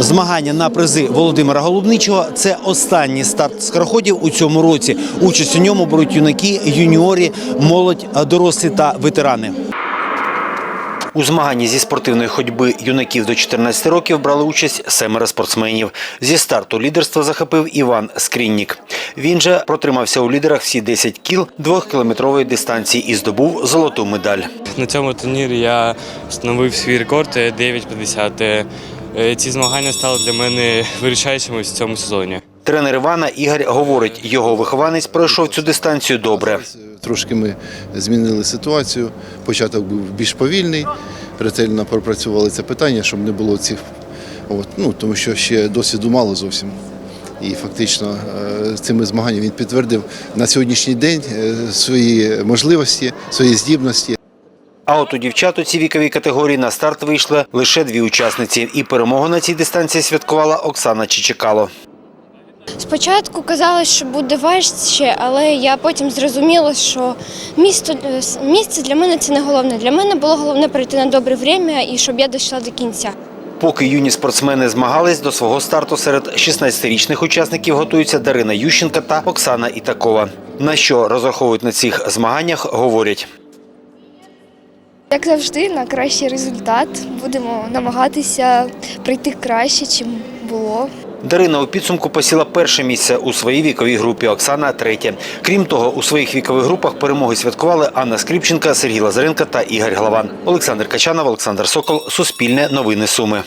Змагання на призи Володимира Голубничого це останній старт скороходів у цьому році. Участь у ньому беруть юнаки, юніорі, молодь, дорослі та ветерани. У змаганні зі спортивної ходьби юнаків до 14 років брали участь семеро спортсменів. Зі старту лідерство захопив Іван Скріннік. Він же протримався у лідерах всі 10 кіл двохкілометрової дистанції і здобув золоту медаль. На цьому турнірі я встановив свій рекорд е, 9.50. Е, Ці змагання стали для мене вирішаючими в цьому сезоні. Тренер Івана Ігор говорить, його вихованець пройшов цю дистанцію добре. Трошки ми змінили ситуацію. Початок був більш повільний, ретельно пропрацювали це питання, щоб не було цих. От, ну, тому що ще досвіду мало зовсім. І фактично е, цими змаганнями він підтвердив на сьогоднішній день е, свої можливості, свої здібності. А от у дівчат у цій віковій категорії на старт вийшли лише дві учасниці. І перемогу на цій дистанції святкувала Оксана Чичикало. Спочатку казалось, що буде важче, але я потім зрозуміла, що місто, місце для мене це не головне. Для мене було головне прийти на добре время і щоб я дійшла до кінця. Поки юні спортсмени змагались до свого старту серед 16-річних учасників готуються Дарина Ющенка та Оксана Ітакова. На що розраховують на цих змаганнях, говорять. Як завжди, на кращий результат будемо намагатися прийти краще, чим було. Дарина у підсумку посіла перше місце у своїй віковій групі, Оксана третє. Крім того, у своїх вікових групах перемоги святкували Анна Скрипченка, Сергій Лазаренко та Ігор Главан. Олександр Качанов, Олександр Сокол, Суспільне, Новини Суми.